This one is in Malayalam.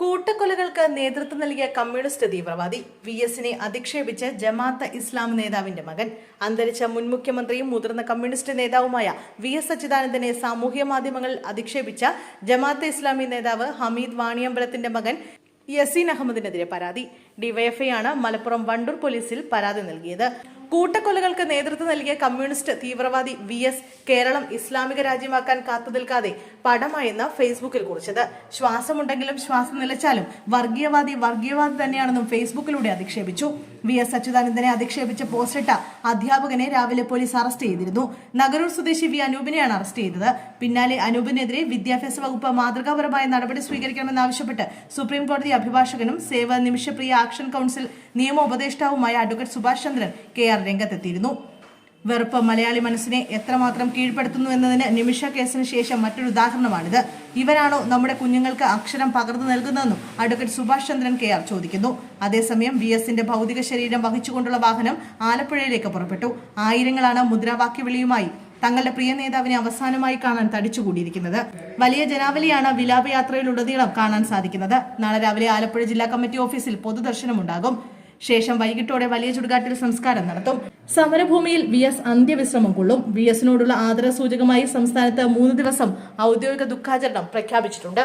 കൂട്ടക്കൊലകൾക്ക് നേതൃത്വം നൽകിയ കമ്മ്യൂണിസ്റ്റ് തീവ്രവാദി വി എസിനെ അധിക്ഷേപിച്ച് ജമാഅത്ത് ഇസ്ലാം നേതാവിന്റെ മകൻ. അന്തരിച്ച മുൻ മുഖ്യമന്ത്രിയും മുതിർന്ന കമ്മ്യൂണിസ്റ്റ് നേതാവുമായ വി എസ് അച്യുതാനന്ദനെ സാമൂഹ്യ മാധ്യമങ്ങളിൽ അധിക്ഷേപിച്ച ജമാഅത്ത് ഇസ്ലാമി നേതാവ് ഹമീദ് വാണിയമ്പലത്തിന്റെ മകൻ യസീൻ അഹമ്മദിനെതിരെ പരാതി. ഡിവൈഎഫ്ഐ ആണ് മലപ്പുറം വണ്ടൂർ പോലീസിൽ പരാതി നൽകിയത്. കൂട്ടക്കൊലകൾക്ക് നേതൃത്വം നൽകിയ കമ്മ്യൂണിസ്റ്റ് തീവ്രവാദി വി എസ് കേരളം ഇസ്ലാമിക രാജ്യമാക്കാൻ കാത്തു നിൽക്കാതെ പടമായെന്ന് ഫേസ്ബുക്കിൽ കുറിച്ചത്. ശ്വാസമുണ്ടെങ്കിലും ശ്വാസം നിലച്ചാലും വർഗീയവാദി വർഗീയവാദി തന്നെയാണെന്നും ഫേസ്ബുക്കിലൂടെ അധിക്ഷേപിച്ചു. വി എസ് അച്യുതാനന്ദനെ അധിക്ഷേപിച്ച പോസ്റ്റിട്ട അധ്യാപകനെ രാവിലെ പോലീസ് അറസ്റ്റ് ചെയ്തിരുന്നു. നഗരൂർ സ്വദേശി വി അനൂപിനെയാണ് അറസ്റ്റ് ചെയ്തത്. പിന്നാലെ അനൂപിനെതിരെ വിദ്യാഭ്യാസ വകുപ്പ് മാതൃകാപരമായ നടപടി സ്വീകരിക്കണമെന്നാവശ്യപ്പെട്ട് സുപ്രീം കോടതി അഭിഭാഷകനും സേവ നിമിഷപ്രിയ ആക്ഷൻ കൗൺസിൽ നിയമ ഉപദേഷ്ടാവുമായ advocate Subhash Chandran K R രംഗത്തെത്തിയിരുന്നു. വെറുപ്പ് മലയാളി മനസ്സിനെ എത്രമാത്രം കീഴ്പ്പെടുത്തുന്നു എന്നതിന് നിമിഷ കേസിന് ശേഷം മറ്റൊരു ഉദാഹരണമാണിത്. ഇവരാണോ നമ്മുടെ കുഞ്ഞുങ്ങൾക്ക് അക്ഷരം പകർന്നു നൽകുന്നതെന്നും advocate Subhash Chandran K R ചോദിക്കുന്നു. അതേസമയം വി എസിന്റെ ഭൗതിക ശരീരം വഹിച്ചുകൊണ്ടുള്ള വാഹനം ആലപ്പുഴയിലേക്ക് പുറപ്പെട്ടു. ആയിരങ്ങളാണ് മുദ്രാവാക്യ വിളിയുമായി തങ്ങളുടെ പ്രിയ നേതാവിനെ അവസാനമായി കാണാൻ തടിച്ചുകൂടിയിരിക്കുന്നത്. വലിയ ജനാവലിയാണ് വിലാപയാത്രയിലുടനീളം കാണാൻ സാധിക്കുന്നത്. നാളെ രാവിലെ ആലപ്പുഴ ജില്ലാ കമ്മിറ്റി ഓഫീസിൽ പൊതുദർശനമുണ്ടാകും. ശേഷം വൈകിട്ടോടെ വലിയ ചുടുകാട്ടിൽ സംസ്കാരം നടത്തും. സമരഭൂമിയിൽ വി എസ് അന്ത്യവിശ്രമം കൊള്ളും. വി എസിനോടുള്ള ആദരസൂചകമായി സംസ്ഥാനത്ത് മൂന്ന് ദിവസം ഔദ്യോഗിക ദുഃഖാചരണം പ്രഖ്യാപിച്ചിട്ടുണ്ട്.